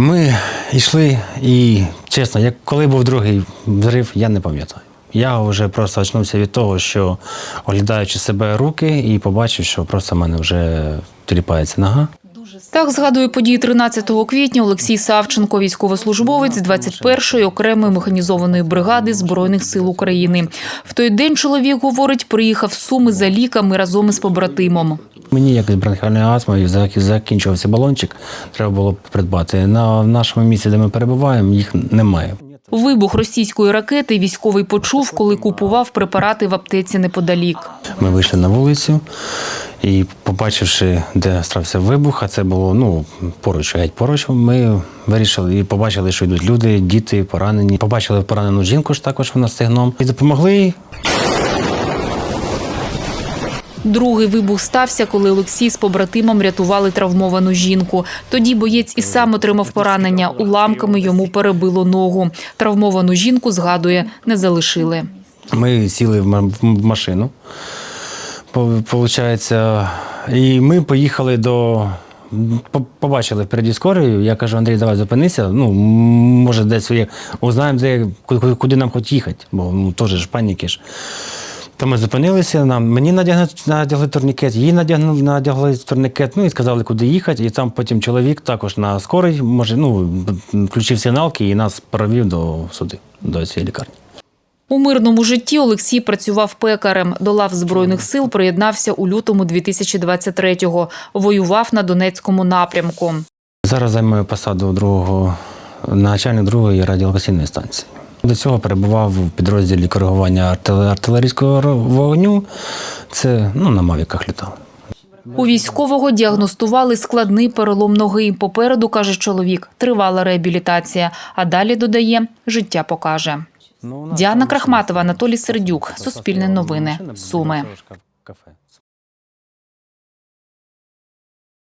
Ми йшли і, чесно, як коли був другий взрив, я не пам'ятаю. Я вже просто очнувся від того, що оглядаючи себе руки, і побачив, що просто в мене вже тріпається нога. Так згадує події 13 квітня Олексій Савченко, військовослужбовець 21-ї окремої механізованої бригади Збройних сил України. В той день чоловік говорить, приїхав з Суми за ліками разом із побратимом. Мені якось бронхіальна астма, і зак- закінчувався балончик, треба було придбати. На нашому місці, де ми перебуваємо, їх немає. Вибух російської ракети військовий почув, коли купував препарати в аптеці неподалік. Ми вийшли на вулицю і, побачивши, де стався вибух, а це було ну, поруч, геть поруч, ми вирішили і побачили, що йдуть люди, діти поранені. Побачили поранену жінку ж також вона з. І допомогли. Другий вибух стався, коли Олексій з побратимом рятували травмовану жінку. Тоді боєць і сам отримав поранення. Уламками йому перебило ногу. Травмовану жінку, згадує, не залишили. Ми сіли в машину, по- получається, і ми поїхали до. Побачили впереді скорою. Я кажу, Андрій, давай зупинися. Ну, може, десь. Узнаємо, де куди нам хоч їхати, бо ну, теж ж паніки ж. То ми зупинилися, нам мені надягли, надягли турнікет, їй надягнули, надягли турнікет, ну і сказали, куди їхати. І там потім чоловік також на скорий, може, ну, включив сигналки і нас провів до суди, до цієї лікарні. У мирному житті Олексій працював пекарем. До лав Збройних сил приєднався у лютому 2023-го. Воював на Донецькому напрямку. Зараз займаю посаду другого начальник другої радіолокаційної станції. До цього перебував в підрозділі коригування артиле- артилерійського вогню. Це ну, на мавіках літав. У військового діагностували складний перелом ноги. Попереду, каже чоловік, тривала реабілітація. А далі додає, життя покаже. Діана Крахматова, Анатолій Сердюк. Суспільне новини. Суми.